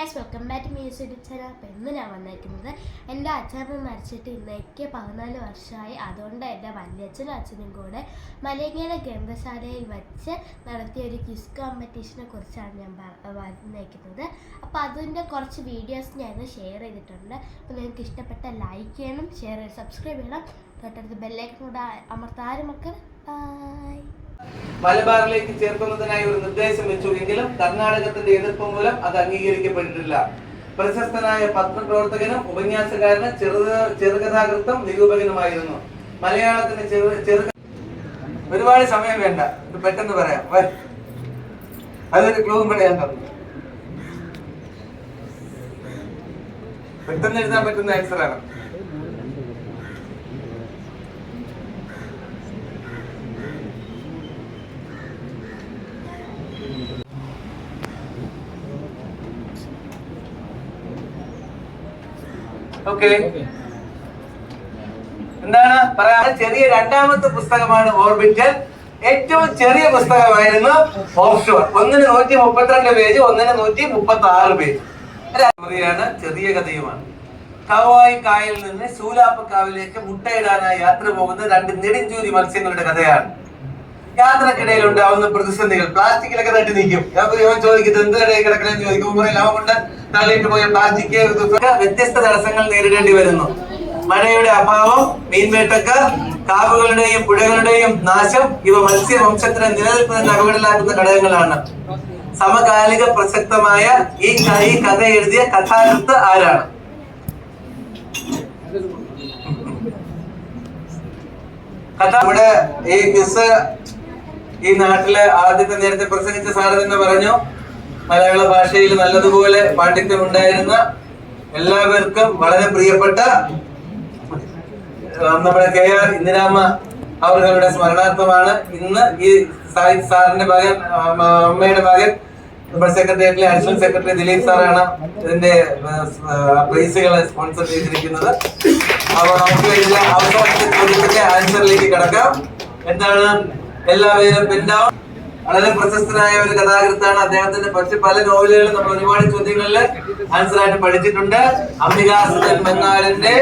Guys welcome back to music channel അപ്പോൾ ഇന്ന് ഞാൻ വന്നിരിക്കുന്നത് എന്റെ അച്ഛനമ്മ മരിച്ചിട്ട് ഇന്നേക്ക് പതിനാല് വർഷമായി. അതുകൊണ്ട് എന്റെ വല്യച്ഛനും അച്ഛനും കൂടെ മലയങ്ങയിലെ ഗ്രന്ഥശാലയിൽ വെച്ച് നടത്തിയ ഒരു ക്വിസ് കോമ്പറ്റീഷനെ കുറിച്ചാണ് ഞാൻ വന്നേക്കുന്നത് അപ്പോൾ അതിന്റെ കുറച്ച് വീഡിയോസ് ഞാൻ ഷെയർ ചെയ്തിട്ടുണ്ട്. അപ്പോൾ നിങ്ങൾക്ക് ഇഷ്ടപ്പെട്ട ലൈക്ക് ചെയ്യണം ഷെയർ ചെയ്യണം സബ്സ്ക്രൈബ് ചെയ്യണം. തൊട്ടടുത്ത് ബെല്ലൈക്കൻ കൂടെ അമർത്താരും മക്കൾ ബൈ മലബാറിലേക്ക് ചേർക്കുന്നതിനായി ഒരു നിർദ്ദേശം വെച്ചു എങ്കിലും കർണാടകത്തിന്റെ എതിർപ്പ് മൂലം അത് അംഗീകരിക്കപ്പെട്ടിട്ടില്ല. പ്രശസ്തനായ പത്രപ്രവർത്തകനും ഉപന്യാസകാരനും ചെറു ചെറുകഥാകൃത്തും നിരൂപകനുമായിരുന്നു. മലയാളത്തിന്റെ ചെറു ചെറു ഒരുപാട് സമയം വേണ്ട. പെട്ടെന്ന് പറയാം. അതൊരു ക്ലൂ ഞാൻ തന്നു. പെട്ടെന്ന് എഴുതാൻ പറ്റുന്ന ആൻസർ ആണ് എന്താണ്? പറയാ. ചെറിയ രണ്ടാമത്തെ പുസ്തകമാണ് ഓർബിറ്റൽ. ഏറ്റവും ചെറിയ പുസ്തകമായിരുന്നു ഓഫ്ഷോർ. ഒന്നിന് നൂറ്റി മുപ്പത്തിരണ്ട് പേജ് ഒന്നിന് നൂറ്റി മുപ്പത്തി ആറ് പേജ് കഥയാണ് ചെറിയ കഥയുമാണ്. കവായി കായലിൽ നിന്ന് ശൂലാപ്പക്കാവിലേക്ക് മുട്ടയിടാനായി യാത്ര പോകുന്ന രണ്ട് നെടുഞ്ചൂരി മത്സ്യങ്ങളുടെ കഥയാണ്. യാത്രക്കിടയിൽ ഉണ്ടാവുന്ന പ്രതിസന്ധികൾ. പ്ലാസ്റ്റിക്കിലൊക്കെ തട്ടി നിൽക്കും. ഞാൻ ചോദിക്കുന്നത് കിടക്കണം? കിടക്കണമെന്ന് ചോദിക്കുമ്പോൾ എല്ലാം കൊണ്ട് തള്ളിയിട്ട് പോയ പ്ലാസ്റ്റിക് വ്യത്യസ്ത തടസ്സങ്ങൾ നേരിടേണ്ടി വരുന്നു. മഴയുടെ അഭാവം മീൻവേട്ടക്ക് കാവുകളുടെയും പുഴകളുടെയും നാശം ഇവ മത്സ്യവംശത്തിന് നിലനിൽക്കുന്ന അപകടത്തിലാക്കുന്ന ഘടകങ്ങളാണ്. സമകാലിക പ്രസക്തമായ ഈ ഈ കഥ എഴുതിയ കഥാകൃത്ത് ആരാണ്? കഥ ഇവിടെ ഈ ക്വിസ് ഈ നാട്ടിലെ ആദ്യത്തെ നേരത്തെ പ്രസംഗിച്ച സാറ് തന്നെ പറഞ്ഞു മലയാള ഭാഷയിൽ നല്ലതുപോലെ പാണ്ഡിത്യം ഉണ്ടായിരുന്ന എല്ലാവർക്കും വളരെ പ്രിയപ്പെട്ട നമ്മുടെ കെ ആർ ഇന്ദിരാമ്മ അവരുടെ സ്മരണാർത്ഥമാണ്. ഇന്ന് ഈ സാഹിത്യ സാറിന്റെ മകൻ അമ്മയുടെ മകൻ നമ്മുടെ സെക്രട്ടേറിയറ്റിലെ അഡീഷണൽ സെക്രട്ടറി ദിലീപ് സാറാണ് ഇതിന്റെ പ്രൈസുകളെ സ്പോൺസർ ചെയ്തിരിക്കുന്നത്. അപ്പൊ നമുക്ക് അവസാനത്തെ ചോദ്യത്തിന്റെ ആൻസറിലേക്ക് കിടക്കാം. എന്താണ് എല്ലാവരും പിന്നെ. വളരെ പ്രശസ്തനായ ഒരു കഥാകൃത്താണ് അദ്ദേഹത്തിന്റെ. പക്ഷെ പല നോവലുകളും നമ്മൾ ഒരുപാട് ചോദ്യങ്ങളിൽ ആൻസർ ആയിട്ട് പഠിച്ചിട്ടുണ്ട്. അംബികാസുധൻ ബംഗാളിന്റെ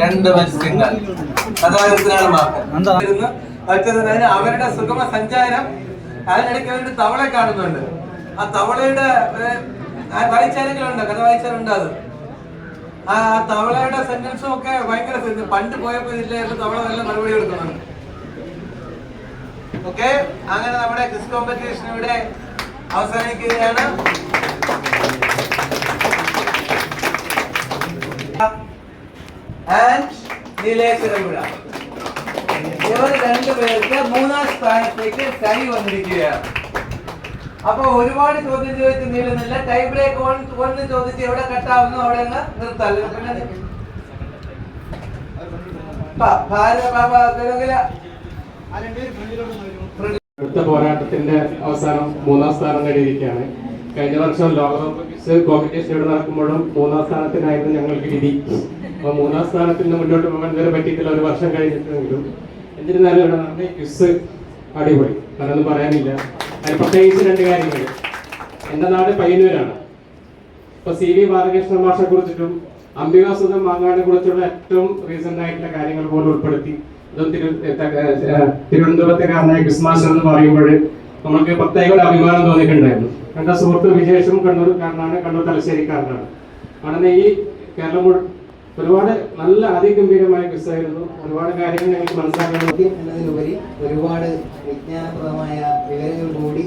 രണ്ട് മത്സ്യങ്ങൾ. കഥാകൃത്തിനാണ് മറ്റത് അതിന് അവരുടെ സുഗമ സഞ്ചാരം അതിനിടയ്ക്ക് അവരുടെ തവളെ കാണുന്നുണ്ട്. ആ തവളയുടെ വായിച്ചാലുണ്ട് കഥ വായിച്ചാലുണ്ട് അത്. ആ തവളയുടെ സെന്റൻസും ഒക്കെ ഭയങ്കര പണ്ട് പോയപ്പോ ഇല്ലായിരുന്നു തവള നല്ല മറുപടി കൊടുക്കുന്നുണ്ട് ഓക്കെ? അങ്ങനെ നമ്മുടെ ക്വിസ് കോമ്പറ്റീഷൻ ഇവിടെ അവസാനിക്കുകയാണ്. ആൻഡ് നീലേശ്വരമ്പുഴ ഇവർ രണ്ടുപേർക്ക് മൂന്നാം സ്ഥാനത്തേക്ക് ടൈ വന്നിരിക്കുകയാണ്. അപ്പൊ ഒരുപാട് ചോദ്യം ചോദിച്ച് നീളുന്നില്ല. ടൈ ബ്രേക്ക് ഒന്ന് ചോദിച്ച് എവിടെ കട്ടാവുന്നു അവിടെ അങ്ങ് നിർത്താം. ഭാരത ബാബ ഗുരുകുല അടുത്ത പോരാട്ടത്തിന്റെ അവസാനം മൂന്നാം സ്ഥാനം നേടിയിരിക്കുകയാണ്. കഴിഞ്ഞ വർഷം ലോകകപ്പ് കോമ്പറ്റീഷൻ ഇവിടെ നടക്കുമ്പോഴും മൂന്നാം സ്ഥാനത്തിനായിരുന്നു ഞങ്ങൾക്ക് വിധി. അപ്പൊ മൂന്നാം സ്ഥാനത്തിൽ നിന്ന് മുന്നോട്ട് പോകാൻ വരെ പറ്റിയിട്ടില്ല. ഒരു വർഷം കഴിഞ്ഞിട്ടെങ്കിലും എന്നിരുന്നാലും ഇവിടെ നടന്ന ക്വിസ് അടിപൊളി. അതൊന്നും പറയാനില്ല. അതിന് പ്രത്യേകിച്ച് രണ്ട് കാര്യങ്ങൾ. എന്റെ നാട് പയ്യന്നൂരാണ്. ഇപ്പൊ സി വി ബാലകൃഷ്ണ മാഷെ കുറിച്ചിട്ടും അംബികാസുധം മാങ്ങാടിനെ കുറിച്ചുള്ള ഏറ്റവും റീസെന്റ് ആയിട്ടുള്ള കാര്യങ്ങൾ പോലും ഉൾപ്പെടുത്തി. ഇതും തിരു ക്രിസ്മസ് എന്ന് പറയുമ്പോൾ നമുക്ക് പ്രത്യേക ഒരു അഭിമാനം തോന്നിയിട്ടുണ്ടായിരുന്നു. എന്റെ സുഹൃത്ത് വിജേഷും കണ്ണൂർക്കാരനാണ് കണ്ണൂർ തലശ്ശേരിക്കാരനാണ് അങ്ങനെ ഈ കേരളം ഒരുപാട് നല്ല അതിഗംഭീരമായ ക്വിസായിരുന്നു ഒരുപാട് കാര്യങ്ങൾ ഞങ്ങൾക്ക് മനസ്സിലാക്കാൻ എന്നതിലുപരി ഒരുപാട് വിജ്ഞാനപ്രദമായ വിവരങ്ങൾ കൂടി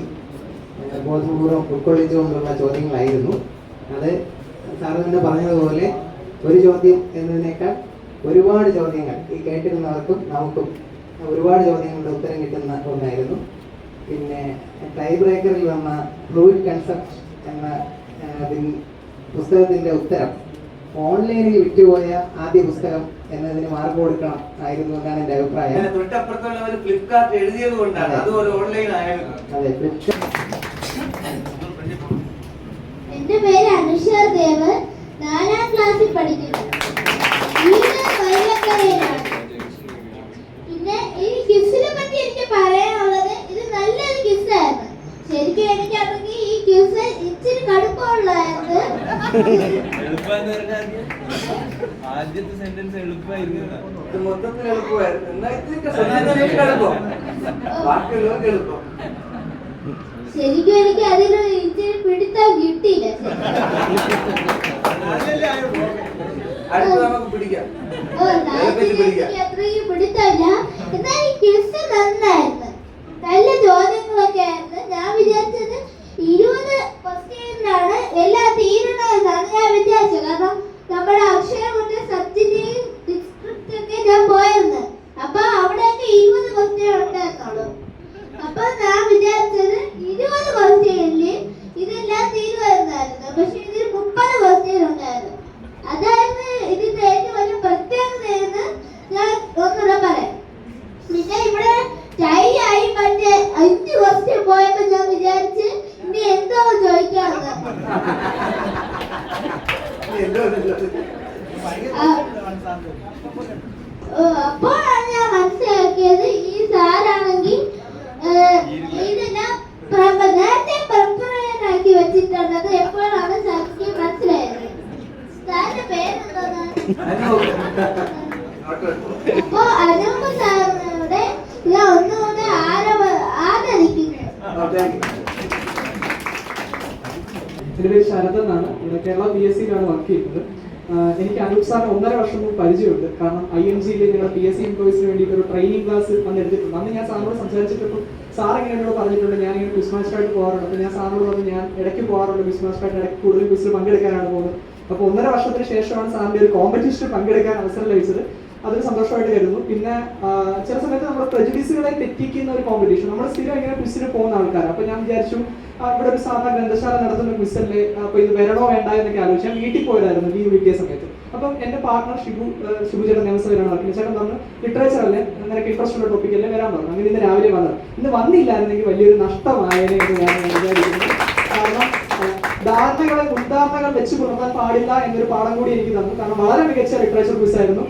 ബോധപൂർവം ബോധപൂർവം ഉൾക്കൊള്ളിച്ചുകൊണ്ടുള്ള ചോദ്യങ്ങളായിരുന്നു. അത് സാറ് തന്നെ പറഞ്ഞതുപോലെ ഒരു ചോദ്യം എന്നതിനേക്കാൾ ഒരുപാട് ചോദ്യങ്ങൾ ഈ കേട്ടിരുന്നവർക്കും നമുക്കും ഒരുപാട് ചോദ്യങ്ങളുടെ ഉത്തരം കിട്ടുന്ന ഒന്നായിരുന്നു. പിന്നെ ടൈ ബ്രേക്കറിൽ വന്ന ഫ്ലൂയിഡ് കൺസെപ്റ്റ് എന്ന പുസ്തകത്തിന്റെ ഉത്തരം ഓൺലൈനിൽ വിറ്റുപോയ ആദ്യ പുസ്തകം എന്നതിന് മാർക്ക് കൊടുക്കണം ആയിരുന്നു എന്നാണ് എന്റെ അഭിപ്രായം. ഫ്ലിപ്കാർട്ട് എഴുതിയത് കൊണ്ടാണ്. ഓൺലൈൻ ആയിരുന്നു. അതെ ഫ്ലിപ്കാർട്ട് എന്റെ പേര് അനുഷ ദേവ് നാലാം ക്ലാസ്സിൽ പഠിക്കുന്നു. പിന്നെ ഈ ക്വിസിനെ പറ്റി എനിക്ക് പറയാനുള്ളത് ഇത് നല്ലൊരു ക്വിസായിരുന്നു ശരിക്കും എനിക്കാണെങ്കിൽ ഈ ക്വിസ് ഇച്ചിരി കടുപ്പമുള്ളായിരുന്നു ആദ്യത്തെ സെന്റൻസ് എളുപ്പമായിരുന്നു മൊത്തത്തിൽ എളുപ്പമായിരുന്നു. ശരിക്കും എനിക്ക് അതിന് ഇച്ചിരി പിടുത്തം കിട്ടിയില്ല. അടുത്ത് നമുക്ക് പിടിക്കാം. നല്ല ചോദ്യങ്ങളൊക്കെ ആയിരുന്നു. ഞാൻ വിചാരിച്ചത് ഇരുപത് ക്വസ്റ്റ്യനിലാണ് എല്ലാം തീരണതെന്നാണ് ഞാൻ വിചാരിച്ചത്. കാരണം നമ്മുടെ അക്ഷരമുണ്ട് സബ്ജക്റ്റിന്റെയും ഡിസ്ട്രിക്റ്റ് ഒക്കെ ഞാൻ പോയിരുന്നു. അപ്പൊ അവിടെയൊക്കെ ഇരുപത് ക്വസ്റ്റ്യൻ ഉണ്ടായിരുന്നുള്ളൂ അപ്പൊ ഞാൻ വിചാരിച്ചത് ഇരുപത് ക്വസ്റ്റ്യനിൽ ഇതെല്ലാം തീരുമായിരുന്നായിരുന്നു പക്ഷെ ഇതിൽ മുപ്പത് ക്വസ്റ്റ്യൻ ഉണ്ടായിരുന്നു അതായിരുന്നു ഇതിന്റെ ഏറ്റവും വലിയ പ്രത്യേകത എന്ന് ഞാൻ ഒന്നുകൂടെ പറയാം പിന്നെ ഇവിടെ ടൈ ആയി മറ്റേ അഞ്ച് ക്വസ്റ്റ്യൻ പോയപ്പോ ഞാൻ വിചാരിച്ച് ഇനി എന്തോ ചോദിക്കാമെന്ന് എന്തോ ആ, ഓ, അപ്പോഴാണ് ഞാൻ മനസ്സിലാക്കിയത് ഈ സാറാണെങ്കിൽ ഇതെല്ലാം പ്രപ- നേരത്തെ പ്രിപ്പറേഷൻ ആക്കി വെച്ചിട്ടുള്ളത് എപ്പോഴാണ് സാർക്ക് മനസ്സിലായത് സാറിന്റെ പേരെന്താണ് അപ്പോ അനൂപ് സാറിനോട് ഞാൻ ഒന്നുകൂടെ ആരവ ആദരിക്കുന്നു എന്റെ പേര് ശരത് എന്നാണ്. ഇവിടെ കേരള പി എസ് സിയിലാണ് വർക്ക് ചെയ്യുന്നത് എനിക്ക് അനൂപ് സാറിന് ഒന്നര വർഷം മുമ്പ് പരിചയമുണ്ട്. കാരണം ഐ എം സിയിൽ ഞങ്ങളുടെ പി എസ് സി എംപ്ലോയീസിന് വേണ്ടിയിട്ട് ഒരു ട്രെയിനിങ് ക്ലാസ് അന്ന് എടുത്തിട്ടുണ്ട് അന്ന് ഞാൻ സാറിനോട് സംസാരിച്ചിട്ടപ്പോൾ സാർ ഇങ്ങനെയോട് പറഞ്ഞിട്ടുണ്ട് ഞാൻ ഇങ്ങനെ ക്വിസ് മാസ്റ്ററായിട്ട് പോകാറുണ്ട്. അപ്പോൾ ഞാൻ സാറിനോട് പറഞ്ഞു ഞാൻ ഇടയ്ക്ക് പോകാറുണ്ട് ക്വിസ് മാസ്റ്ററായിട്ട് ഇടയ്ക്ക് കൂടുതൽ ക്വിസിൽ പങ്കെടുക്കാനാണ് പോകുന്നത്. അപ്പോൾ ഒന്നര വർഷത്തിന് ശേഷമാണ് സാറിന്റെ ഒരു കോമ്പറ്റീഷനിൽ പങ്കെടുക്കാൻ അവസരം ലഭിച്ചത്. അതൊരു സന്തോഷമായിട്ട് കരുതുന്നു. പിന്നെ ചില സമയത്ത് നമ്മുടെ പ്രജുഡീസുകളെ തെറ്റിക്കുന്ന ഒരു കോമ്പറ്റീഷൻ നമ്മൾ സ്ഥിരം ഇങ്ങനെ ക്വിസിന് പോകുന്ന ആൾക്കാർ അപ്പൊ ഞാൻ വിചാരിച്ചു ഇവിടെ ഒരു സാധാരണ ഗ്രന്ഥശാല നടത്തുന്ന ക്വിസല്ലേ അപ്പൊ ഇത് വരണോ വേണ്ട എന്നൊക്കെ ആലോചിച്ച് ഞാൻ വീട്ടിൽ പോയതായിരുന്നു ലീവ് കിട്ടിയ സമയത്ത്. അപ്പം എന്റെ പാർട്ണർ ഷിബു ഷിബു ചേട്ടൻ നിയമസഭയിലാണ് നടക്കുന്നത് ചേട്ടൻ പറഞ്ഞു ലിറ്ററേച്ചർ അല്ലേ? നിനക്ക് ഇൻട്രസ്റ്റ് ഉള്ള ടോപ്പിക് അല്ലേ? വരാൻ പറഞ്ഞു. അങ്ങനെ ഇന്ന് രാവിലെ വന്നത്. ഇന്ന് വന്നില്ലായിരുന്നെങ്കിൽ വലിയൊരു നഷ്ടമായേനെ എന്ന് ഞാൻ വിചാരിക്കുന്നു. കാരണം ധാരണകളെ മുൻധാരണകൾ വെച്ച് പുലർത്താൻ പാടില്ല എന്നൊരു പാഠം കൂടി എനിക്ക് തന്നു. കാരണം വളരെ മികച്ച ലിറ്ററേച്ചർ ക്വിസ് ആയിരുന്നു.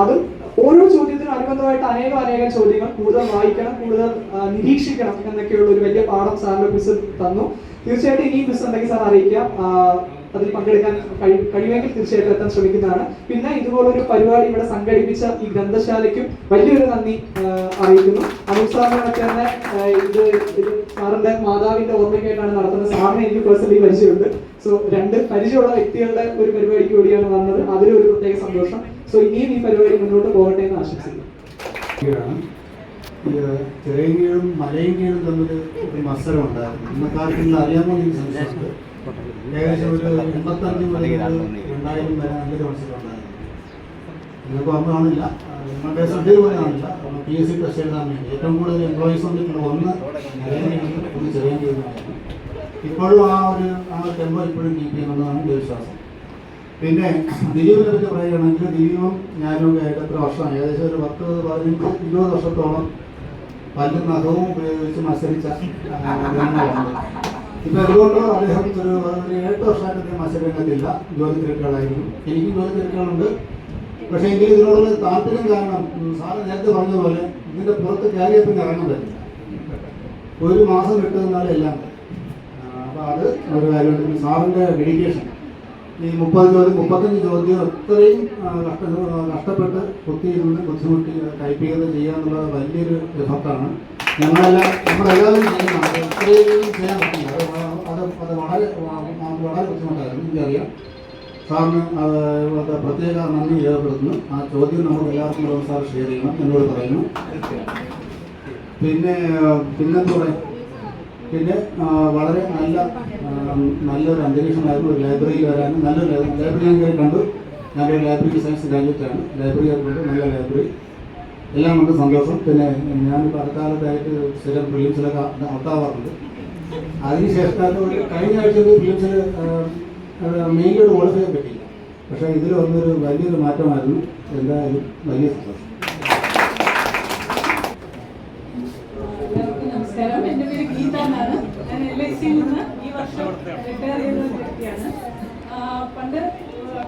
അതും ഓരോ ചോദ്യത്തിനും അനുബന്ധമായിട്ട് അനേകം അനേകം ചോദ്യങ്ങൾ കൂടുതൽ വായിക്കണം കൂടുതൽ നിരീക്ഷിക്കണം എന്നൊക്കെയുള്ള ഒരു വലിയ പാഠം സാറിന്റെ മിസ് തന്നു. തീർച്ചയായിട്ടും ഇനിയും മിസ് ഉണ്ടെങ്കിൽ സാർ അറിയിക്കാം. അതിൽ പങ്കെടുക്കാൻ കഴി കഴിയുമെങ്കിൽ തീർച്ചയായിട്ടും എത്താൻ ശ്രമിക്കുന്നതാണ്. പിന്നെ ഇതുപോലൊരു പരിപാടി ഇവിടെ സംഘടിപ്പിച്ച ഈ ഗ്രന്ഥശാലയ്ക്കും വലിയൊരു നന്ദി അറിയിക്കുന്നു. അമിത് സാറിനൊക്കെ തന്നെ ഇത് ഇത് സാറിന്റെ മാതാവിന്റെ ഓർമ്മയ്ക്കായിട്ടാണ് നടത്തുന്നത്. സാറിനെ എനിക്ക് പേഴ്സണലി പരിചയമുണ്ട്. സോ രണ്ട് പരിചയമുള്ള വ്യക്തികളുടെ ഒരു പരിപാടിക്ക് കൂടിയാണ് വന്നത്. ഒരു പ്രത്യേക സന്തോഷം. സോ ഇനിയും ഈ പരിപാടി മുന്നോട്ട് പോകട്ടെ എന്ന് ആശംസിക്കുന്നു. ചെറിയങ്കീഴും മലയങ്കീഴും തമ്മിൽ ഒരു മത്സരം ഉണ്ടായിരുന്നു ഇന്നത്തെ കാലത്ത് ഇന്ന് അറിയാമോ എന്ന് സംസാരിച്ചത് ഏകദേശം ഒരു എൺപത്തഞ്ച് മുതൽ രണ്ടായിരം വരെ ഉണ്ടായിരുന്നു. നിങ്ങൾക്ക് കാണില്ല നിങ്ങളുടെ ശ്രദ്ധയിൽ പോലും കാണില്ല പി എസ് സി ടെസ്റ്റ് എഴുതാൻ ഏറ്റവും കൂടുതൽ എംപ്ലോയീസ് ഒന്ന് ഇപ്പോഴും ആ ഒരു ആ ടെമ്പോ ഇപ്പോഴും കീപ്പ് ചെയ്യുന്നുണ്ടെന്നാണ് എന്റെ വിശ്വാസം. പിന്നെ ദിലീപിനെ പറ്റി പറയുകയാണെങ്കിൽ ദിലീപും ഞാനും ഒക്കെ ആയിട്ട് എത്ര വർഷമാണ് ഏകദേശം ഒരു പത്ത് പതിനഞ്ച് ഇരുപത് വർഷത്തോളം പല്ലും നഖവും ഉപയോഗിച്ച് മത്സരിച്ച ഇപ്പൊ അതുകൊണ്ട് അദ്ദേഹം ഒരു എട്ട് വർഷമായിട്ട് അദ്ദേഹം ജോലി തിരക്കുകളായിരുന്നു. എനിക്കും ജോലി തിരക്കുകളുണ്ട്. പക്ഷേ എങ്കിലും ഇതിനോടുള്ള താല്പര്യം കാരണം സാറ് നേരത്തെ പറഞ്ഞതുപോലെ ഇതിന്റെ പുറത്ത് കയറിയപ്പം ഇറങ്ങാൻ പറ്റില്ല ഒരു മാസം വിട്ടു നിന്നാൽ എല്ലാം അത് ഒരു കാര്യമുണ്ട് സാറിന്റെ ഡെഡിക്കേഷൻ ഈ മുപ്പത് ചോദ്യം മുപ്പത്തഞ്ച് ചോദ്യം അത്രയും കഷ്ട കഷ്ടപ്പെട്ട് കുത്തിയിരുന്ന് ബുദ്ധിമുട്ടി ടൈപ്പ് ചെയ്ത് ചെയ്യുക എന്നുള്ളത് വലിയൊരു എഫർട്ടാണ്. ഞങ്ങളെല്ലാം നമ്മളെല്ലാവരും ചെയ്യുന്നതാണ് അത്രയും ചെയ്യാൻ പറ്റില്ല. വളരെ വളരെ ബുദ്ധിമുട്ടായിരുന്നു എനിക്കറിയാം. സാറിന് പ്രത്യേക നന്ദി രേഖപ്പെടുത്തുന്നു. ആ ചോദ്യം നമുക്ക് എല്ലാവർക്കും കൂടെ സാർ ഷെയർ ചെയ്യണം. എന്നോട് പറയുന്നു. പിന്നെ പിന്നെന്തോടെ പിന്നെ വളരെ നല്ല നല്ലൊരു അന്തരീക്ഷമായിരുന്നു. ഒരു ലൈബ്രറിയിൽ വരാനും നല്ലൊരു ലൈബ്രറി ഞാൻ കയറി കണ്ടു. ഞാനൊരു ലൈബ്രറി സയൻസ് ഗ്രാജുവേറ്റാണ് ലൈബ്രറി ആയിട്ട് നല്ല ലൈബ്രറി എല്ലാം കൊണ്ട്. സന്തോഷം. പിന്നെ ഞാൻ അടുത്ത കാലത്തായിട്ട് സ്ഥിരം ഫിലിംസിലൊക്കെ ഔട്ടാവാറുണ്ട് അതിനുശേഷം ശേഷം കഴിഞ്ഞ ആഴ്ച ഫിലിംസിൽ മെയിലോട് ക്വാളിഫൈ ചെയ്യാൻ പറ്റിയില്ല. പക്ഷേ ഇതിൽ വന്നൊരു വലിയൊരു മാറ്റമായിരുന്നു. എന്തായാലും വലിയ സന്തോഷം. നമസ്കാരം. എന്റെ പേര് ഗീത എന്നാണ്. ഞാൻ നിന്ന് ഈ വർഷം പണ്ട്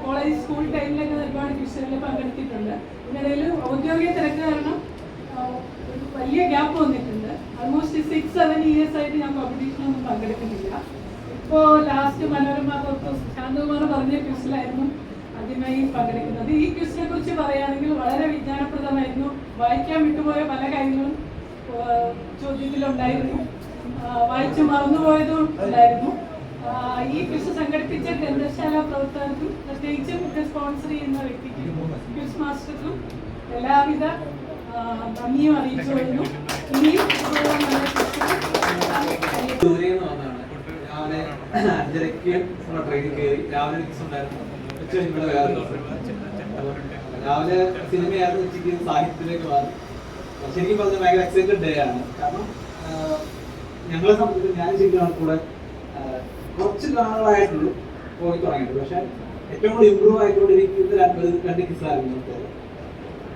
കോളേജ് സ്കൂൾ ടൈമിലൊക്കെ ഒരുപാട് ട്യൂഷനിൽ പങ്കെടുത്തിട്ടുണ്ട്. ഇതിനിടയിൽ ഔദ്യോഗിക തിരക്ക് കാരണം വലിയ ഗ്യാപ്പ് വന്നിട്ടുണ്ട്. ആൾമോസ്റ്റ് സിക്സ് സെവൻ ഇയേഴ്സ് ആയിട്ട് ഞാൻ കോമ്പറ്റീഷനൊന്നും പങ്കെടുക്കുന്നില്ല. ഇപ്പോൾ ഇപ്പോ ലാസ്റ്റ് മനോരമ ശാന്തകുമാർ പറഞ്ഞ ക്വിസിലായിരുന്നു ആദ്യമായി പങ്കെടുക്കുന്നത്. ഈ ക്വിസിനെ കുറിച്ച് പറയുകയാണെങ്കിൽ വളരെ വിജ്ഞാനപ്രദമായിരുന്നു. വായിക്കാൻ വിട്ടുപോയ പല കാര്യങ്ങളും ചോദ്യത്തിലുണ്ടായിരുന്നു. വായിച്ചു മറന്നുപോയതും ഉണ്ടായിരുന്നു. ഈ ക്വിസ് സംഘടിപ്പിച്ച ഗ്രന്ഥശാല പ്രവർത്തകർക്കും പ്രത്യേകിച്ചും സ്പോൺസർ ചെയ്യുന്ന വ്യക്തിക്കും ക്വിസ് മാസ്റ്റർക്കും എല്ലാവിധ നന്ദിയും നന്ദിയും അറിയിച്ചുകൊള്ളുന്നു. ഇനിയും രാവിലെ രാവിലെ സിനിമയായിരുന്നു ഉച്ചയ്ക്ക് സാഹിത്യത്തിലേക്ക് മാറി ശരിക്കും പറഞ്ഞാൽ ഭയങ്കര എക്സൈറ്റഡ് ഡേ ആണ് കാരണം ഞങ്ങളെ സംബന്ധിച്ച് ഞാൻ ശരിക്കും കൂടെ കുറച്ച് നാളായിട്ടുള്ളൂ പോയി തുടങ്ങിയിട്ട് പക്ഷെ ഏറ്റവും കൂടുതൽ ഇമ്പ്രൂവ് ആയിക്കൊണ്ടിരിക്കുന്നത് രണ്ട് രണ്ട് കിസ്സായിരുന്നു.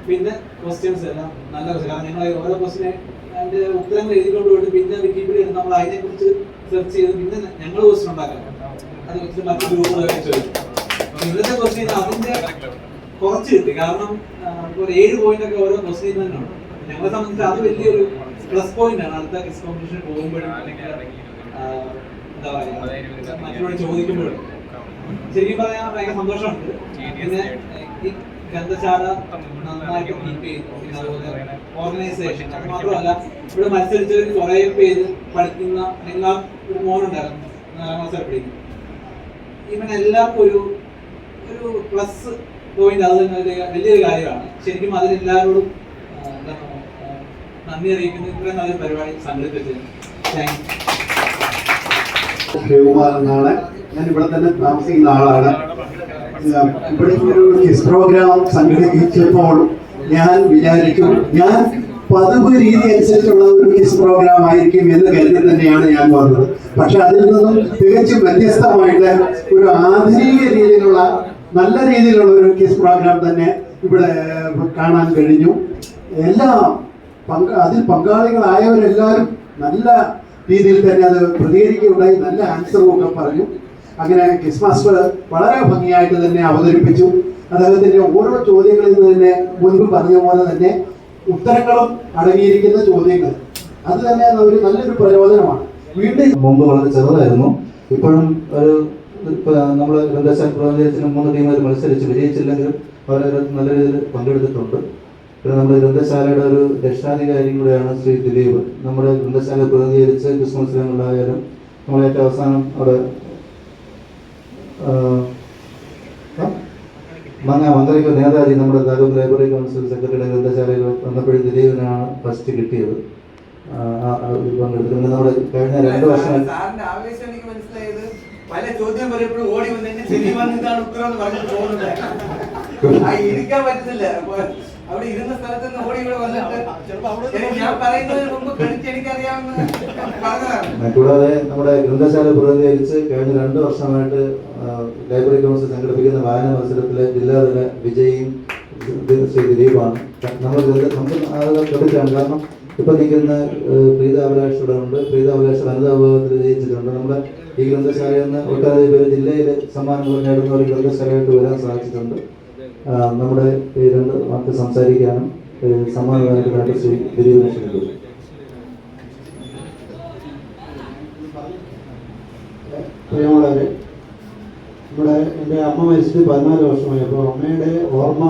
പിന്നെ ക്വസ്റ്റ്യൻസ് എല്ലാം നല്ല ക്വസ്റ്റ്യൻ കാരണം ഞങ്ങൾ ഓരോ ക്വസ്റ്റിനെ അതിന്റെ ഉത്തരങ്ങൾ എഴുതിക്കൊണ്ട് പോയിട്ട് പിന്നെ വിക്കിപീഡിയ നമ്മൾ അതിനെ കുറിച്ച് സെർച്ച് ചെയ്ത് പിന്നെ ഞങ്ങൾ ക്വസ്റ്റൻ ഉണ്ടാക്കാം അത് വെച്ച് മറ്റു ഗ്രൂപ്പുകളൊക്കെ ഇന്നത്തെ ക്വസ്റ്റ്യൻ അതിന്റെ കുറച്ച് കിട്ടി. കാരണം ഒരു ഏഴ് പോയിന്റ് ഒക്കെ ഓരോ ക്വസ്റ്റ്യൻ തന്നെ ഉണ്ട്. ഞങ്ങളെ സംബന്ധിച്ച് അത് വലിയൊരു പ്ലസ് പോയിന്റ് ആണ്. അടുത്ത ക്വിസ് കോമ്പറ്റീഷൻ പോകുമ്പോഴും അല്ലെങ്കിൽ എന്താ പറയുക മറ്റുള്ളവർ ചോദിക്കുമ്പോഴും. ശരിക്കും പറയാൻ ഭയങ്കര സന്തോഷമുണ്ട്. പിന്നെ ഈ ഗ്രന്ഥശാല നന്നായിട്ട് കീപ്പ് ചെയ്യുന്നു. അതുപോലെ ഓർഗനൈസേഷൻ അത് മാത്രമല്ല ഇവിടെ മത്സരിച്ചവർ കുറെ പേര് പഠിക്കുന്ന ആ ഒരു മോനുണ്ടായിരുന്നു നാലാം ക്ലാസ് പഠിക്കുന്നു. ഇവനെല്ലാം ഒരു ഒരു പ്ലസ് പോയിന്റ് അത് തന്നെ വലിയൊരു കാര്യമാണ്. ശരിക്കും അതിലെല്ലാവരോടും നന്ദി അറിയിക്കുന്നു. ഇത്രയും നല്ലൊരു പരിപാടി സംഘടിപ്പിച്ചത് താങ്ക് യു ശിവകുമാർ എന്നാണ്. ഞാൻ ഇവിടെ തന്നെ താമസിക്കുന്ന ആളാണ്. ഇവിടെ ഒരു കിസ് പ്രോഗ്രാം സംഘടിപ്പിച്ചപ്പോൾ ഞാൻ വിചാരിച്ചു ഞാൻ പതിവ് രീതി അനുസരിച്ചുള്ള ഒരു കിസ് പ്രോഗ്രാം ആയിരിക്കും എന്ന് കരുതി തന്നെയാണ് ഞാൻ വന്നത് പക്ഷെ അതിൽ നിന്നും തികച്ചും വ്യത്യസ്തമായിട്ട് ഒരു ആധുനിക രീതിയിലുള്ള നല്ല രീതിയിലുള്ള ഒരു കിസ് പ്രോഗ്രാം തന്നെ ഇവിടെ കാണാൻ കഴിഞ്ഞു. എല്ലാം പങ്ക അതിൽ പങ്കാളികളായവരെല്ലാവരും നല്ല രീതിയിൽ തന്നെ അത് പ്രതികരിക്കുകയുണ്ടായി നല്ല ആൻസറും ഒക്കെ പറഞ്ഞു. അങ്ങനെ ക്രിസ്മസ് വളരെ ഭംഗിയായിട്ട് തന്നെ അവതരിപ്പിച്ചു. അദ്ദേഹത്തിന്റെ ഓരോ ചോദ്യങ്ങളിൽ നിന്ന് തന്നെ മുൻപ് പറഞ്ഞ പോലെ തന്നെ ഉത്തരങ്ങളും അടങ്ങിയിരിക്കുന്ന ചോദ്യങ്ങൾ. അത് തന്നെ ഒരു നല്ലൊരു പ്രചോദനമാണ്. വീണ്ടും മുമ്പ് വളരെ ചെറുതായിരുന്നു. ഇപ്പോഴും ഒരു നമ്മൾ ഗ്രന്ഥശാല പ്രതിനിധീകരിച്ചിന് മൂന്ന് ടീമുകൾ മത്സരിച്ച് വിജയിച്ചില്ലെങ്കിലും വളരെ നല്ല രീതിയിൽ പങ്കെടുത്തിട്ടുണ്ട്. പിന്നെ നമ്മുടെ ഗ്രന്ഥശാലയുടെ ഒരു രക്ഷാധികാരിയും കൂടെയാണ് ശ്രീ ദിലീപ്. നമ്മുടെ ഗ്രന്ഥശാല പ്രതിനിധീകരിച്ച് ക്രിസ്മസ് രംഗങ്ങളായാലും നമ്മളേറ്റവും അവസാനം അവിടെ മന്ത്രിക്ക് നേതാജി നമ്മുടെ താലൂക്ക് ലൈബ്രറി കൗൺസിൽ സെക്രട്ടറി ഗ്രന്ഥശാലയിൽ വന്നപ്പോഴും ദിലീപിനാണ് ഫസ്റ്റ് കിട്ടിയത്. പങ്കെടുത്തു. നമ്മുടെ കഴിഞ്ഞ രണ്ട് വർഷം ചോദ്യം ഓടി വന്നിട്ട് ശരി വന്നിട്ടാണ് ഉത്തരം പറഞ്ഞു പോകുന്നത് ഇരിക്കാൻ പറ്റുന്നില്ല. അവിടെ ഇരുന്ന സ്ഥലത്ത് നിന്ന് ഓടി ഇവിടെ വന്നിട്ട് ഞാൻ പറയുന്നത് മുമ്പ് ക്രെഡിറ്റ് എനിക്കറിയാമെന്ന് പറഞ്ഞതാണ്. കൂടാതെ നമ്മുടെ ഗ്രന്ഥശാല പ്രതിനിധീകരിച്ച് കഴിഞ്ഞ രണ്ട് വർഷമായിട്ട് ലൈബ്രറി കൗൺസിൽ സംഘടിപ്പിക്കുന്ന വായന മത്സരത്തിലെ ജില്ലാതല വിജയിയും ശ്രീ ദിലീപാണ് നമ്മൾ നമുക്ക് അത് കാരണം ഇപ്പൊ നിൽക്കുന്ന പ്രീത അഭിലാഷ് ഇവിടെ ഉണ്ട്. പ്രീത അഭിലാഷ് വനിതാ വിഭാഗത്തിൽ ജയിച്ചിട്ടുണ്ട്. നമ്മുടെ ഈ ഗ്രന്ഥശാലയിൽ നിന്ന് ഒട്ടനവധി പേര് ജില്ലയിലെ സമ്മാനങ്ങൾ നേടുന്ന ഒരു ഗ്രന്ഥശാലയായിട്ട് വരാൻ സാധിച്ചിട്ടുണ്ട്. നമ്മുടെ രണ്ട് വാക്ക് സംസാരിക്കാനും സമാധാനമായിട്ട് ശ്രീ പ്രിയമുള്ളവരെ നമ്മുടെ എന്റെ അമ്മ മരിച്ചിട്ട് പതിനാല് വർഷമായി. അപ്പോൾ അമ്മയുടെ ഓർമ്മ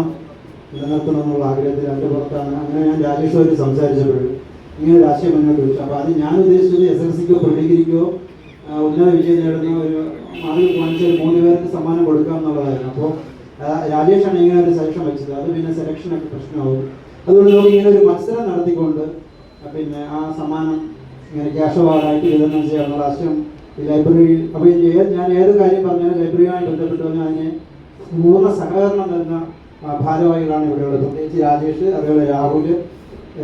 നിലനിർത്തണമെന്നുള്ള ആഗ്രഹത്തിൽ എന്റെ പുറത്താണ്. അങ്ങനെ ഞാൻ രാജേഷുമായിട്ട് സംസാരിച്ചപ്പോഴും ഇങ്ങനെ രാഷ്ട്രീയം മുന്നോട്ട് വെച്ചു അപ്പോൾ അത് ഞാൻ ഉദ്ദേശിച്ചത് എസ് എൽ സിക്കോ പ്രതികരിക്കോ ഉന്നത വിജയം നേടുന്ന ഒരു മാർക്ക് കാണിച്ച മൂന്ന് പേർക്ക് സമ്മാനം കൊടുക്കാം എന്നുള്ളതായിരുന്നു അപ്പോൾ രാജേഷാണ് ഇങ്ങനെ ഒരു സെലക്ഷൻ വെച്ചത്. അത് പിന്നെ സെലക്ഷനൊക്കെ പ്രശ്നമാവും. അതുകൊണ്ട് നമുക്ക് ഇങ്ങനെ ഒരു മത്സരം നടത്തിക്കൊണ്ട് പിന്നെ ആ സമ്മാനം ഇങ്ങനെ ക്യാഷ് അവാർഡായിട്ട് വിതരണം ചെയ്യാനുള്ള ആശയം ഈ ലൈബ്രറി അപ്പോൾ ഏത് ഞാൻ ഏത് കാര്യം പറഞ്ഞാലും ലൈബ്രറിയുമായി ബന്ധപ്പെട്ട് വന്നാൽ അതിന് പൂർണ സഹകരണം നൽകുന്ന ഭാരവാഹികളാണ് ഇവിടെയുള്ളത് പ്രത്യേകിച്ച് രാജേഷ് അതുപോലെ രാഹുൽ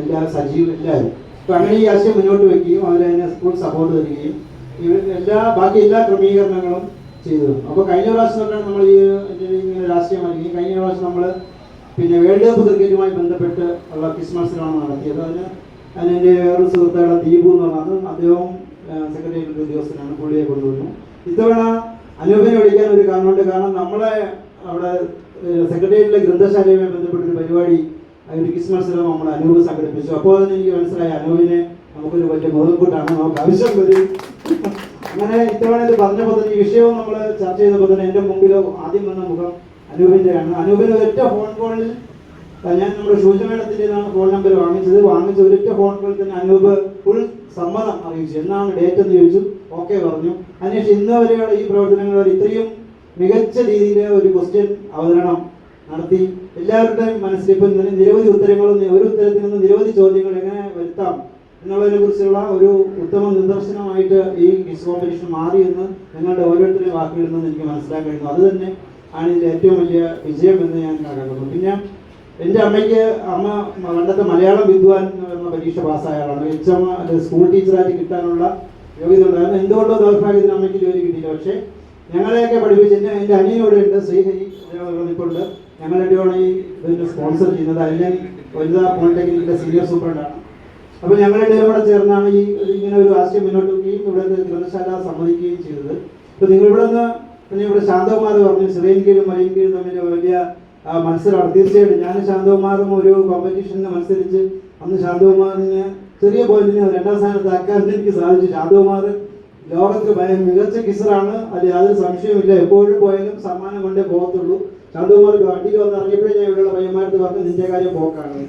എല്ലാ സജീവ് എല്ലാവരും. അപ്പോൾ അങ്ങനെ ഈ ആശയം മുന്നോട്ട് വയ്ക്കുകയും അവരതിനെ സ്കൂൾ സപ്പോർട്ട് തരികയും എല്ലാ ബാക്കി എല്ലാ ക്രമീകരണങ്ങളും ചെയ്തു അപ്പോൾ കഴിഞ്ഞ പ്രാവശ്യം തൊട്ടാണ് നമ്മൾ ഈ ഇങ്ങനെ രാഷ്ട്രീയമായി കഴിഞ്ഞ പ്രാവശ്യം നമ്മൾ പിന്നെ വേൾഡ് കപ്പ് ക്രിക്കറ്റുമായി ബന്ധപ്പെട്ട് ഉള്ള ക്വിസ് മത്സരമാണ് നടത്തിയത്. അതിന് അതിന്റെ വേറൊരു സുഹൃത്തുക്കളെ ദീപു എന്ന് പറഞ്ഞത് അദ്ദേഹവും സെക്രട്ടേറിയറ്റ് ഉദ്യോഗസ്ഥനാണ് പുള്ളിയെ കൊണ്ടുവന്നു ഇത്തവണ അനൂപിനെ വിളിക്കാൻ ഒരു കാരണമുണ്ട്. കാരണം നമ്മളെ അവിടെ സെക്രട്ടേറിയറ്റിലെ ഗ്രന്ഥശാലയുമായി ബന്ധപ്പെട്ട ഒരു പരിപാടി ഒരു ക്വിസ് നമ്മൾ അനൂപ് സംഘടിപ്പിച്ചു. അപ്പോൾ അതിന് എനിക്ക് മനസ്സിലായി അനൂപിനെ നമുക്കൊരു വലിയ മുതൽക്കൂട്ടാണ് നമുക്ക് ആവശ്യം വരും. അങ്ങനെ ഇത്തവണ ഇത് പറഞ്ഞപ്പോൾ തന്നെ ഈ വിഷയവും നമ്മൾ ചർച്ച ചെയ്തപ്പോൾ തന്നെ എന്റെ മുമ്പിൽ ആദ്യം വന്ന മുഖം അനൂപിന്റെയാണ് അനൂപിന് ഒറ്റ ഫോൺ കോളിൽ ഞാൻ നമ്മുടെ ശൂചമേളത്തിന്റെ നിന്നാണ് ഫോൺ നമ്പർ വാങ്ങിച്ചത്. വാങ്ങിച്ച ഒരൊറ്റ ഫോൺ കോളിൽ തന്നെ അനൂപ് ഫുൾ സമ്മതം അറിയിച്ചു. എന്നാണ് ഡേറ്റ് എന്ന് ചോദിച്ചു. ഓക്കെ പറഞ്ഞു. അതിനുശേഷം ഇന്ന് വരെയുള്ള ഈ പ്രവർത്തനങ്ങൾ ഇത്രയും മികച്ച രീതിയിൽ ഒരു ക്വസ്റ്റ്യൻ അവതരണം നടത്തി. എല്ലാവരുടെയും മനസ്സിൽ ഇപ്പം നിരവധി ഉത്തരങ്ങളും ഒരു ഉത്തരത്തിൽ നിന്ന് നിരവധി ചോദ്യങ്ങൾ എങ്ങനെ വരുത്താം? എന്നുള്ളതിനെ കുറിച്ചുള്ള ഒരു ഉത്തമ നിദർശനമായിട്ട് ഈ ക്വിസ് മാറി എന്ന് നിങ്ങളുടെ ഓരോരുത്തരുടെയും വാക്കുകളിൽ നിന്ന് എനിക്ക് മനസ്സിലാക്കാൻ കഴിയുന്നു അത് തന്നെ ആണ് ഇതിന്റെ ഏറ്റവും വലിയ വിജയം എന്ന് ഞാൻ കണക്കാക്കുന്നു പിന്നെ എന്റെ അമ്മയ്ക്ക് അമ്മ പണ്ടത്തെ മലയാളം വിദ്വാൻ എന്ന് പറയുന്ന പരീക്ഷ പാസ്സായ ആളാണ് എച്ച് എം സ്കൂൾ ടീച്ചറായിട്ട് കിട്ടാനുള്ള യോഗ്യത ഉണ്ടായിരുന്നു എന്തുകൊണ്ടോ ദൗർഭാഗ്യത്തിന് അമ്മയ്ക്ക് ജോലി കിട്ടിയില്ല. പക്ഷേ ഞങ്ങളെയൊക്കെ പഠിപ്പിച്ച് എന്നെ എന്റെ അനിയനോട് ഉണ്ട് ശ്രീഹരി നിൽപ്പുണ്ട് ഈ സ്പോൺസർ ചെയ്യുന്നത്. അല്ലെങ്കിൽ വനിതാ പോളിടെക്നിക്കിന്റെ സീനിയർ സൂപ്രണ്ടാണ് അപ്പോൾ ഞങ്ങൾ രണ്ടുപേരും കൂടെ ചേർന്നാണ് ഈ ഇങ്ങനെ ഒരു ആശയം മുന്നോട്ട് വയ്ക്കുകയും ഇവിടെ ഗ്രന്ഥശാല സമ്മതിക്കുകയും ചെയ്തത്. അപ്പോൾ നിങ്ങൾ ഇവിടെ നിന്ന് പിന്നെ ഇവിടെ ശാന്തകുമാർ പറഞ്ഞു ശ്രീൻകീഴും മലയൻകീഴും തമ്മിൽ വലിയ മത്സരമാണ്. തീർച്ചയായിട്ടും ഞാൻ ശാന്തകുമാറും ഒരു കോമ്പറ്റീഷനിൽ മത്സരിച്ച് അന്ന് ശാന്തകുമാറിന് ചെറിയ പോയിന്റിന് രണ്ടാം സ്ഥാനത്താക്കാൻ എനിക്ക് സാധിച്ചു. ശാന്തകുമാർ ലോകത്തിൽ ഭയം മികച്ച കിസറാണ് അതിൽ യാതൊരു സംശയവുമില്ല. എപ്പോഴും പോയാലും സമ്മാനം കൊണ്ടേ പോകത്തുള്ളൂ. ശാന്തകുമാർ വണ്ടിയിൽ വന്ന് ഇറങ്ങിയപ്പോഴേ ഞാൻ ഇവിടെയുള്ള പയ്യന്മാരത്ത് പറഞ്ഞു നിന്റെ കാര്യം പോക്കാണ്.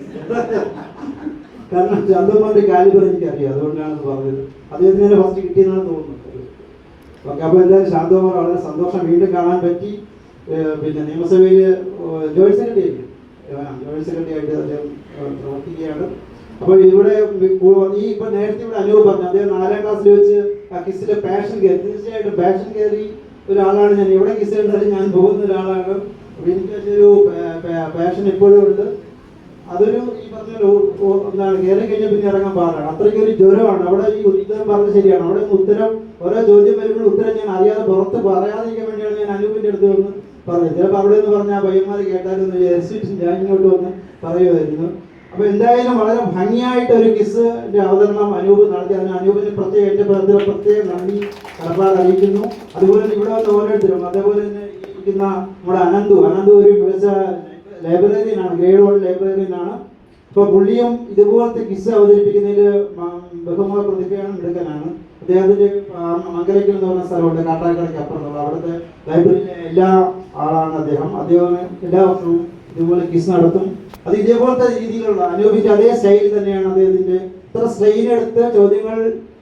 കാരണം ചന്ദ്രമാന്റെ കാലിബർ എനിക്കറിയാം. അതുകൊണ്ടാണ് പറഞ്ഞത്. അദ്ദേഹത്തിന് ഫസ്റ്റ് കിട്ടിയെന്നാണ് തോന്നുന്നത്. ഓക്കെ അപ്പോൾ എന്തായാലും ശാന്തകുമാർ വളരെ സന്തോഷം വീണ്ടും കാണാൻ പറ്റി. പിന്നെ നിയമസഭയിൽ ജോയിന്റ് സെക്രട്ടറി ജോയിന്റ് സെക്രട്ടറി ആയിട്ട് അദ്ദേഹം പ്രവർത്തിക്കുകയാണ്. അപ്പോൾ ഇവിടെ ഈ ഇപ്പൊ നേരത്തെ ഇവിടെ അനുഭവം പറഞ്ഞു അദ്ദേഹം നാലാം ക്ലാസ്സിൽ വെച്ച് ആ കിസിലെ പാഷൻ കയറി തീർച്ചയായിട്ടും പാഷൻ കയറി ഒരാളാണ് ഞാൻ. എവിടെ കിസ് ഞാൻ പോകുന്ന ഒരാളാണ്. അപ്പോൾ എനിക്കൊരു പാഷൻ ഇപ്പോഴും ഉണ്ട്. അതൊരു ഈ പറഞ്ഞ എന്താണ് കയറി കഴിഞ്ഞാൽ പിന്നെ ഇറങ്ങാൻ പാടാണ്. അത്രയ്ക്ക് ഒരു ജ്വരമാണ്. അവിടെ ഈ ഉത്തരം പറഞ്ഞത് ശരിയാണ്. അവിടെ ഉത്തരം ഓരോ ചോദ്യം വരുമ്പോൾ ഉത്തരം ഞാൻ അറിയാതെ പുറത്ത് പറയാതിരിക്കാൻ വേണ്ടിയാണ് ഞാൻ അനൂപിന്റെ അടുത്ത് വന്ന് പറഞ്ഞത്. ചിലപ്പോൾ അവിടെ നിന്ന് പറഞ്ഞ ആ പയ്യന്മാർ കേട്ടാലെന്ന് വിചാരിച്ചിട്ട് ഞാൻ ഇങ്ങോട്ട് വന്ന് പറയുമായിരുന്നു. അപ്പൊ എന്തായാലും വളരെ ഭംഗിയായിട്ട് ഒരു കിസ്സിന്റെ അവതരണം അനൂപ് നടത്തി. അതിന് അനൂപിന് പ്രത്യേക എന്റെ പ്രത്യേക പ്രത്യേക നന്ദി കടപ്പാട് അറിയിക്കുന്നു. അതുപോലെ തന്നെ ഇവിടെ വന്ന ഓരോരുത്തരും അതേപോലെ തന്നെ ഇരിക്കുന്ന നമ്മുടെ അനന്തു. അനന്തു ഒരു മികച്ച ലൈബ്രറിയനാണ് ഗ്രേഡ് വൺ ലൈബ്രറിയനാണ്. ഇപ്പോൾ പുള്ളിയും ഇതുപോലത്തെ കിസ് അവതരിപ്പിക്കുന്നതിൽ ബഹുമുഖ പ്രതിഭയാണ് മിടുക്കനാണ്. അദ്ദേഹത്തിന്റെ ആ, മംഗലയ്ക്കൽ എന്ന് പറഞ്ഞ സ്ഥലമുണ്ട് കാട്ടാക്കടയ്ക്ക് അപ്പുറത്തുള്ള. അവിടുത്തെ ലൈബ്രറിയിലെ എല്ലാ ആളാണ് അദ്ദേഹം. അദ്ദേഹം എല്ലാ വർഷവും ഇതുപോലെ കിസ് നടത്തും. അത് ഇതേപോലത്തെ രീതിയിലുള്ള അനൂപിന്റെ അതേ സ്റ്റൈൽ തന്നെയാണ് അദ്ദേഹത്തിന്റെ. ഇത്ര സ്ട്രെയിൻ എടുത്ത് ചോദ്യങ്ങൾ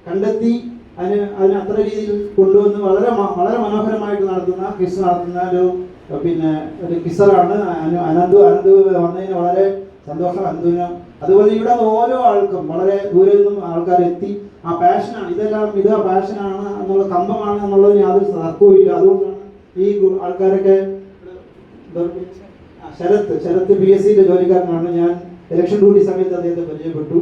കണ്ടെത്തി അതിന് അതിന് അത്ര രീതിയിൽ കൊണ്ടുവന്ന് വളരെ വളരെ മനോഹരമായിട്ട് നടത്തുന്ന കിസ് നടത്തുന്ന ഒരു പിന്നെ ഒരു കിസറാണ് അനു- അനന്തു അനന്തു വന്നതിന് വളരെ സന്തോഷം അനന്തുവിന്. അതുപോലെ ഇവിടെ ഓരോ ആൾക്കും വളരെ ദൂരെ നിന്നും ആൾക്കാർ എത്തി. ആ പാഷനാണ് ഇതെല്ലാം ഇത് പാഷനാണ് എന്നുള്ള കമ്പമാണ് എന്നുള്ളതിന് യാതൊരു തർക്കവും ഇല്ല. അതുകൊണ്ടാണ് ഈ ആൾക്കാരൊക്കെ ശരത്ത് ശരത്ത് പി എസ് സിയിലെ ജോലിക്കാരനാണ്. ഞാൻ ഇലക്ഷൻ ഡ്യൂട്ടി സമയത്ത് അദ്ദേഹത്തെ പരിചയപ്പെട്ടു.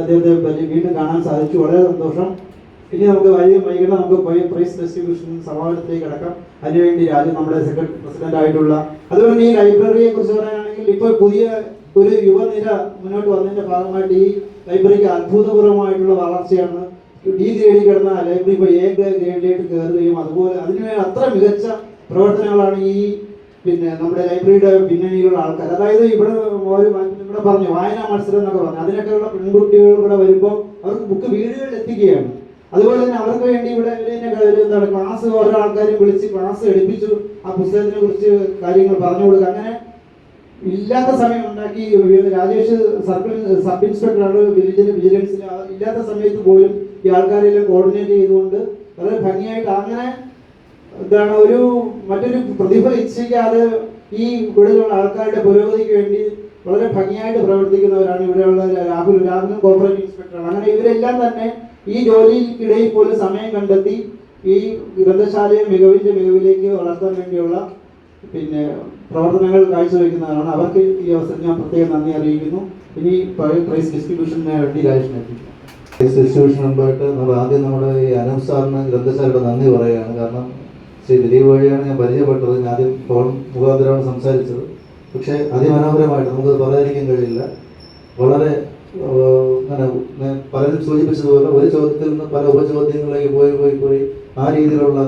അദ്ദേഹത്തെ വീണ്ടും കാണാൻ സാധിച്ചു. വളരെ സന്തോഷം. ഇനി നമുക്ക് വൈകി വൈകിട്ട് നമുക്ക് പോയി പ്രൈസ് ഡിസ്ട്രിബ്യൂഷൻ സമാപനത്തിലേക്ക് കിടക്കാം. അതിനുവേണ്ടി രാജ്യം നമ്മുടെ സെക്രട്ടറി പ്രസിഡന്റ് ആയിട്ടുള്ള അതുപോലെ തന്നെ ഈ ലൈബ്രറിയെ കുറിച്ച് പറയുകയാണെങ്കിൽ ഇപ്പോൾ പുതിയ ഒരു യുവനിര മുന്നോട്ട് വന്നതിന്റെ ഭാഗമായിട്ട് ഈ ലൈബ്രറിക്ക് അത്ഭുതപൂർവമായിട്ടുള്ള വളർച്ചയാണ്. ഡി ഗ്രേഡിൽ കിടന്ന ലൈബ്രറി ഇപ്പോൾ എ ഗ്രേഡിലേക്ക് കയറുകയും അതുപോലെ അതിനുവേണ്ടി അത്ര മികച്ച പ്രവർത്തനങ്ങളാണ് ഈ പിന്നെ നമ്മുടെ ലൈബ്രറിയുടെ പിന്നണിയിലുള്ള ആൾക്കാർ. അതായത് ഇവിടെ ഒരു ഇവിടെ പറഞ്ഞു വായനാ മത്സരം എന്നൊക്കെ പറഞ്ഞു. അതിനൊക്കെയുള്ള പെൺകുട്ടികൾ ഇവിടെ വരുമ്പോൾ അവർക്ക് ബുക്ക് വീടുകളിൽ എത്തിക്കുകയാണ്. അതുപോലെ തന്നെ അവർക്ക് വേണ്ടി ഇവിടെ എന്താണ് ക്ലാസ് ഓരോ ആൾക്കാരും വിളിച്ച് ക്ലാസ് എടുപ്പിച്ചു. ആ പുസ്തകത്തിനെ കുറിച്ച് കാര്യങ്ങൾ പറഞ്ഞു കൊടുക്കുക. അങ്ങനെ ഇല്ലാത്ത സമയം ഉണ്ടാക്കി രാജേഷ് സർക്കിൾ സബ് ഇൻസ്പെക്ടറാണ് വിജിലൻസ് വിജിലൻസിൽ ഇല്ലാത്ത സമയത്ത് പോലും ഈ ആൾക്കാരെല്ലാം കോർഡിനേറ്റ് ചെയ്തുകൊണ്ട് വളരെ ഭംഗിയായിട്ട് അങ്ങനെ എന്താണ് ഒരു മറ്റൊരു പ്രതിഭ ഇച്ഛിക്കാതെ ഈ ഇവിടെയുള്ള ആൾക്കാരുടെ പുരോഗതിക്ക് വേണ്ടി വളരെ ഭംഗിയായിട്ട് പ്രവർത്തിക്കുന്നവരാണ് ഇവിടെയുള്ള രാഹുൽ രാഹുലും കോർപ്പറേറ്റ് ഇൻസ്പെക്ടറാണ് അങ്ങനെ ഇവരെല്ലാം തന്നെ ഈ ജോലിക്കിടയിൽ പോലും സമയം കണ്ടെത്തി ഈ ഗ്രന്ഥശാലയെ മികവിന്റെ മികവിലേക്ക് വളർത്താൻ വേണ്ടിയുള്ള പിന്നെ പ്രവർത്തനങ്ങൾ കാഴ്ചവെക്കുന്നതാണ് അവർക്ക് ഈ അവസരം ഞാൻ പ്രത്യേകം നന്ദി അറിയിക്കുന്നു. ഇനി പ്രൈസ് ഡിസ്ട്രിബ്യൂഷന് വേണ്ടി രാജേഷിനെ പ്രൈസ് ഡിസ്ട്രിബ്യൂഷൻ മുമ്പായിട്ട് നമ്മൾ ആദ്യം നമ്മുടെ ഈ അനൂപ് സാറിന് ഗ്രന്ഥശാലയുടെ നന്ദി പറയുകയാണ്. കാരണം ശ്രീ ദിലീപ് വഴിയാണ് ഞാൻ പരിചയപ്പെട്ടത്. ഞാൻ ആദ്യം ഫോൺ മുഖാന്തരമാണ് സംസാരിച്ചത്. പക്ഷേ അതിമനോഹരമായിട്ട് നമുക്കത് പറയാതിരിക്കാൻ കഴിയില്ല. വളരെ അങ്ങനെ പലരും സൂചിപ്പിച്ചതുപോലെ ഒരു ചോദ്യത്തിൽ നിന്ന് പല ഉപചോദ്യങ്ങളിലേക്ക് പോയി പോയി പോയി ആ രീതിയിലുള്ള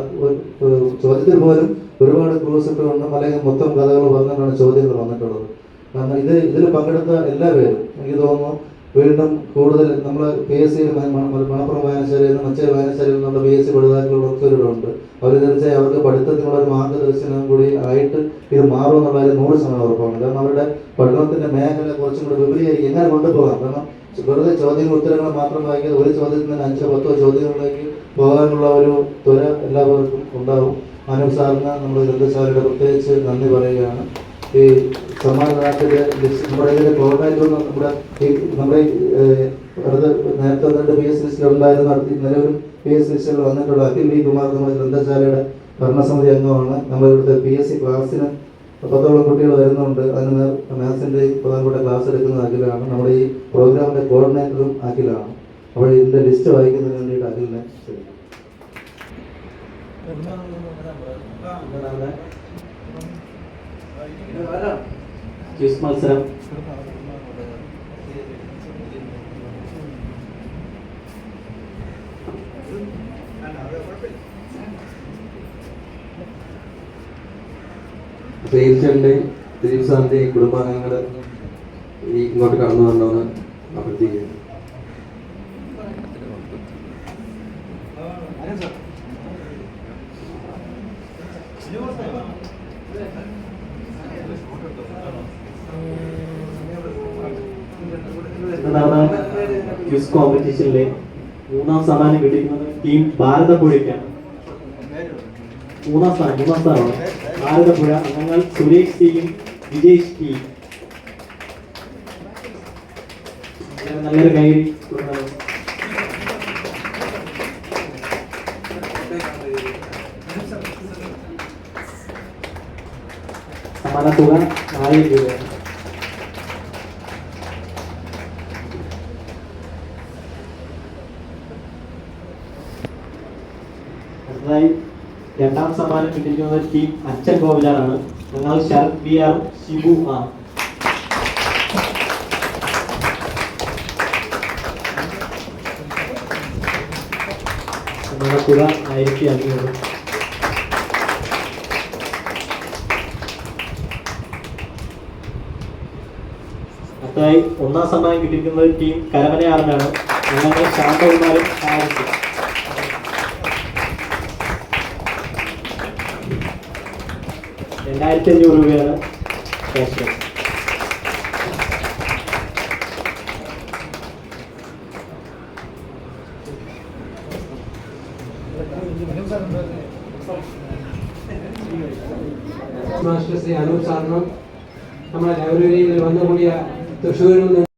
ചോദ്യത്തിൽ പോലും ഒരുപാട് ക്ലൂസുകൾ ഇട്ടുകൊണ്ട് അല്ലെങ്കിൽ മൊത്തം കഥകൾ പറഞ്ഞിട്ടാണ് ചോദ്യങ്ങൾ വന്നിട്ടുള്ളത്. കാരണം ഇത് ഇതിൽ പങ്കെടുത്ത എല്ലാ പേരും എനിക്ക് തോന്നുന്നു വീണ്ടും കൂടുതൽ നമ്മൾ പി എസ് സിയിൽ മണപ്പുറം വായനശാലയിൽ നിന്ന് മറ്റൊരു വായനശാലയിൽ നിന്നുള്ള പി എസ് സി പഠിതാക്കളുള്ളവരുണ്ട് അവർ തീർച്ചയായും അവർക്ക് പഠിത്തത്തിനുള്ള ഒരു മാർഗദർശനം കൂടി ആയിട്ട് ഇത് മാറും എന്നുള്ളതിൽ നൂറ് ശതമാനം ഉറപ്പാണ്. കാരണം അവരുടെ പഠനത്തിന്റെ മേഖല കുറച്ചും കൂടി വിപുലീകരിക്കും എങ്ങനെ കൊണ്ടുപോകാം? കാരണം വെറുതെ ചോദ്യങ്ങൾ ഉത്തരങ്ങൾ മാത്രം വായിക്കാതെ ഒരു ചോദ്യത്തിൽ നിന്ന് അഞ്ചോ പത്തോ ചോദ്യങ്ങളിലേക്ക് പോകാനുള്ള ഒരു ത്വര എല്ലാവർക്കും ഉണ്ടാവും. അനുസാറിന് സാറിന് നമ്മൾ ഗ്രന്ഥശാലയുടെ പ്രത്യേകിച്ച് നന്ദി പറയുകയാണ്. ഈ സമാധാനത്തിൽ നമ്മുടെ ഇതിന്റെ കോർഡിനേറ്റർ നമ്മുടെ ഈ നമ്മുടെ അടുത്ത നേരത്തെ വന്നിട്ട് പി എസ് ലിസ്റ്റിൽ ഉണ്ടായിരുന്ന നിലവിൽ പി എസ് ലിസ്റ്റിൽ വന്നിട്ടുള്ള അഖിൽ വി കുമാർ നമ്മുടെ ഗ്രന്ഥശാലയുടെ ഭരണസമിതി അംഗമാണ്. നമ്മൾ ഇവിടുത്തെ പി എസ് സി ക്ലാസ്സിന് പത്തോളം കുട്ടികൾ വരുന്നുണ്ട്. അതിന് മാത്സിന്റെ പ്രധാനപ്പെട്ട ക്ലാസ് എടുക്കുന്നത് അഖിലാണ്. നമ്മുടെ ഈ പ്രോഗ്രാമിന്റെ കോർഡിനേറ്ററും അഖിലാണ്. അപ്പോൾ ഇതിന്റെ ലിസ്റ്റ് വായിക്കുന്നതിന് വേണ്ടിയിട്ട് അഖിലിനെ ക്ഷണിക്കാം. ക്വിസ് മത്സരം. ശ്രീചന്ദ്രന്റെയും ദിലീപ് സാറിന്റെയും കുടുംബാംഗങ്ങൾ ഇങ്ങോട്ട് കടന്നു വന്നോന്ന് അഭ്യർത്ഥിക്കുന്നു നടന്ന ക്വിസ് കോമ്പറ്റീഷനിലെ മൂന്നാം സ്ഥാനം കിട്ടിയിരിക്കുന്നത് ടീം ഭാരതപ്പുഴയ്ക്കാണ്. മൂന്നാം സ്ഥാനം മൂന്നാം സ്ഥാനമാണ്. ഭാരതപ്പുഴ അംഗങ്ങൾ സുരേഷ് ടീം വിജേഷ് ടീം. നല്ലൊരു കൈ സമ്മാന തുക ആയിരം രൂപയാണ്. അടുത്തതായി രണ്ടാം സമ്മാനം കിട്ടിയിരിക്കുന്നത് ടീം അച്ഛൻ കോവിലാറാണ് ഞങ്ങൾ ശരത് ബി ആർ ഷിബു ആ. ഒന്നാം സമ്മാനം കിട്ടിയിരിക്കുന്നത് ടീം കരമനയാറിനാണ് ഞങ്ങളുടെ ശാന്തകുമാരും ഹാരിസും രണ്ടായിരത്തി അഞ്ഞൂറ് രൂപയാണ് ക്യാഷ് അനൂപ് സാറിനും നമ്മുടെ ലൈബ്രറിയിൽ വന്നുകൂടിയ തൃശ്ശൂരിൽ നിന്ന്